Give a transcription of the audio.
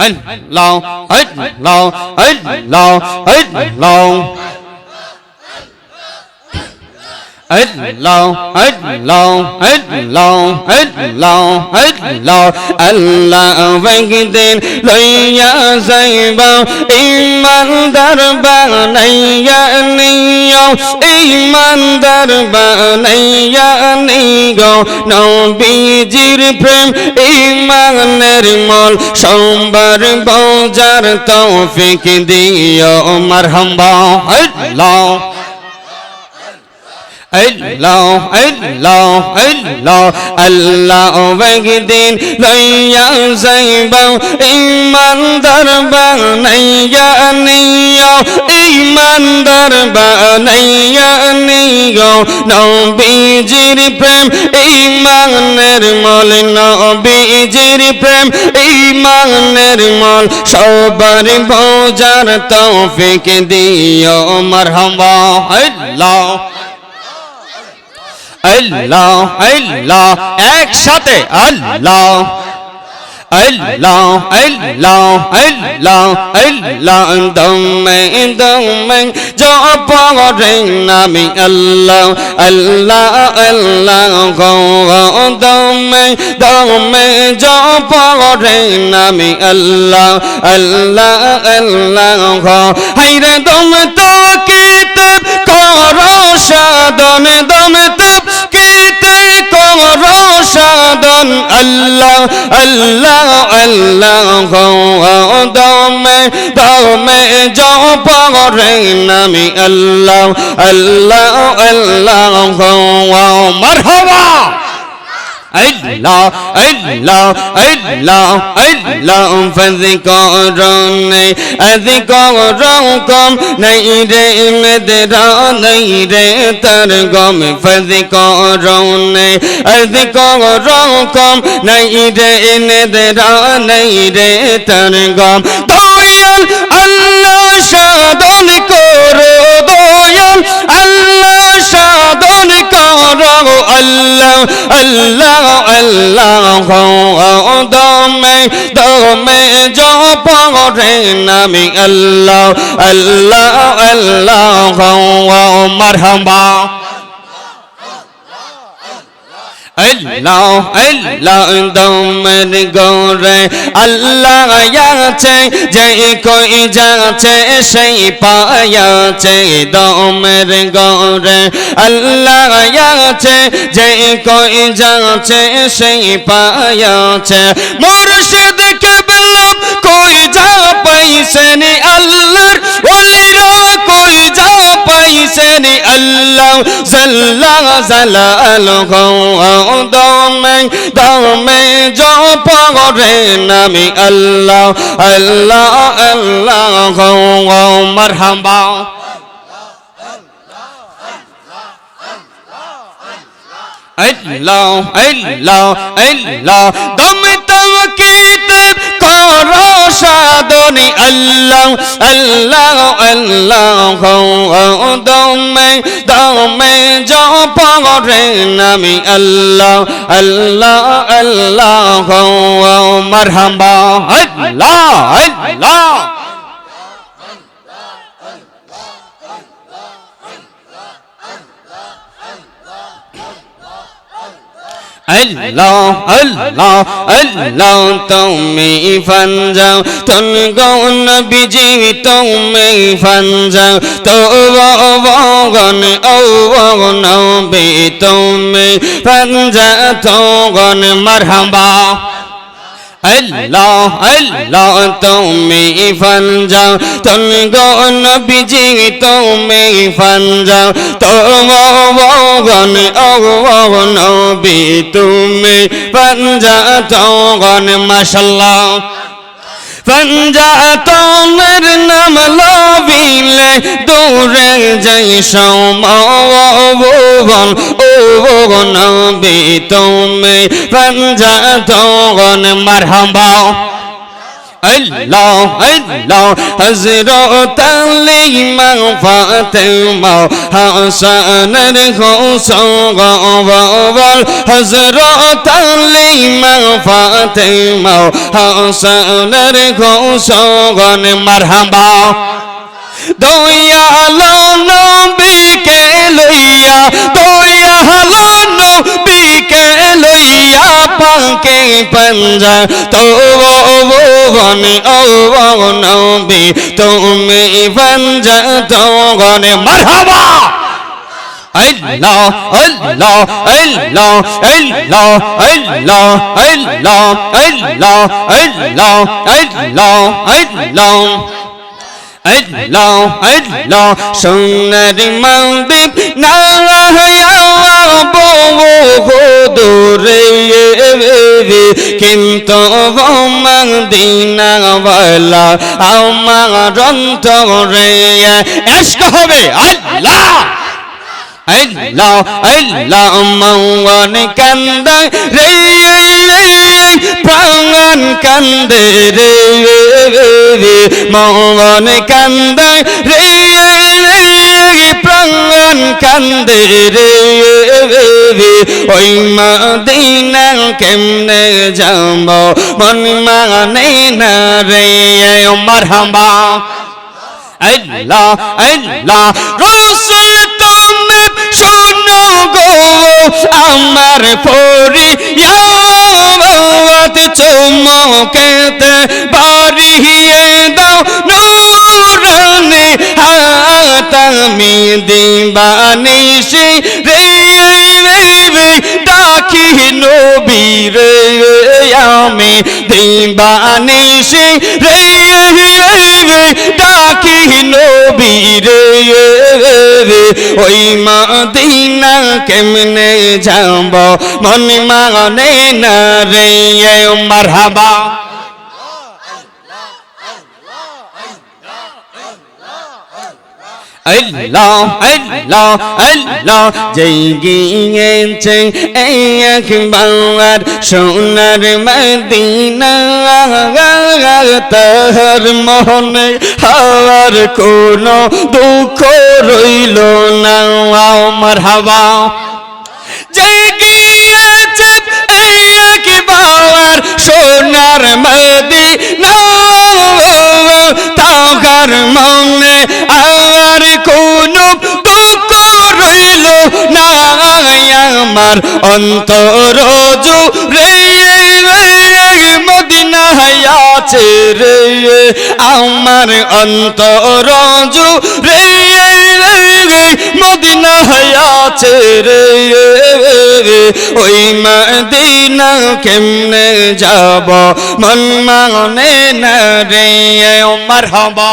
很老，很老，很老，很老。hết lâu hết lâu hết lâu hết lâu hết lâu anh là vang kinh tên lời nhã dây bao iman dar ba này ya ni yo iman dar ba này ya ni go no bi jir prem iman ner mol sombar bao jar tawfik diyo marhamba hết lâu আল্লাহ আল্লাহ আল্লাহ আল্লাহ একদিন লইয়া যাইবা ইমানদার বানাইয়া নিও ইমানদার বানাইয়া নিও। নবীজির প্রেম, ইমানের মল, নবীজির প্রেম, ইমানের মল। সবার বোঝার তৌফিক দিও মারহামা আল্লাহ। আল্লাহ আল্লাহ একসাথে আল্লাহ Allah, Allah, Allah, Allah, Dhamma, Dhamma, Japa Rinami, Allah, Allah, Allah, Gawa, Dhamma, Dhamma, Japa Rinami, Allah, Allah, Allah, Gawa, Hayre Dhamma, Takita, আল্লাহ আল্লাহ দমে দমে যাও পরে নামি আল্লাহ আল্লাহ আল্লাহ মারহাবা। আল্লাহ আল্লাহ আল্লাহ আল্লাহ, ফযিকরনে আযিকরকম নাই রে মেদরা নাই রে তার গম, ফযিকরনে আযিকরকম নাই রে মেদরা নাই রে তার গম। দয়াল আল্লাহ সাধন করো আল্লাহ দমে দমে জপ রে নামি আল্লাহ আল্লাহ আল্লাহ মারহাবা। আল্লাহ আল্লাহ দমের গৌরে আল্লাহ আছে, যে কই যাচ্ছে, সেই পায়াছে দমের গৌরে আল্লাহ আছে, যে কই যাচ্ছে, সেই পায়াছে। মুর্শিদ কেবলা কই যা পাইছেন আল্লাহর পাইছেন আল্লাহ জাল্লা জালালহু দমে দমে জপ রে নামি আল্লাহ আল্লাহ আল্লাহ মারহাবা আল্লাহ আল্লাহ আল্লাহ দম সাধনি আল্লাহ আল্লাহ আল্লাহ, দমে দমে জপ রে নামি আল্লাহ আল্লাহ আল্লাহ, মারহাবা, আল্লাহ আল্লাহ। আল্লাহ আল্লাহ আল্লাহ, তুমি ফানজাও। তুন গৌন বিজি তুমি ফানজাও। তো গন ও বি তুমি ফানজা তো গন মারহাবা। আল্লাহ আল্লাহ তুমি ফন যাও তুমি গো নবীজি, তুমি ফন যাও তোমগন অগন নবী, তুমি ফন যাও তোগন মাশাল্লাহ পঞ্জাতনের নাম লবিলে দূরে যাই সমবন ও নবী তুমি পঞ্জাতন মারহাবা। আল্লাহ আল্লাহ, হযরত আলী মা ফাতেমা হাসান আর হোসেন গওয়াল হযরত আলী মা ফাতেমা হাসান আর হোসেন মারহাবা। দয়ালো নবীকে লইয়া, দয়ালো পাকে পঞ্জা তো বন ও নবী তুমি পঞ্জা তো গনে মারহাবা আল্লাহ আল্লাহ আল্লাহ আল্লাহ আল্লাহ আল্লাহ আল্লাহ আল্লাহ আল্লাহ আল্লাহ আল্লাহ আল্লাহ সোনার মন্দির না দূরে কিন্তু মদিনাওয়ালা আমার অন্তরে এসক হবে। আল্লাহ! আল্লাহ! আল্লাহ মঙ্গন কান্দ রে, প্রাণ কান্দে রে মঙ্গন কান্দ রে, প্রাণ কান্দে রে। ওই মদিনা কেমনে যাব? মন মানে না রে মারহাবা। আল্লাহ আল্লাহ, রসুল তুমি শোনো গো, আমার পরি চুমকেতে বাড়িয়ে দাও, নুরানি হাতামি দিবানিসি রে রে। রে রে ডাকি নবীরে রে ওই মদিনা কেমনে যাব? মন মানে না রে মারহাবা। আল্লাহ আল্লাহ আল্লাহ যেই গিয়েছে একবার সোনার মদিনা। তাহার মনে হাওয়ার কোনো দুঃখ রইল না। আমার হাওয়া সোনার মদিনা। তাহার মনে আমার অন্তর রে মদিনা আছে রে। আমার অন্তর রে মদিনা আছে রে। ওই মদিনা কেমনে যাব? মন মানে না রে মারহাবা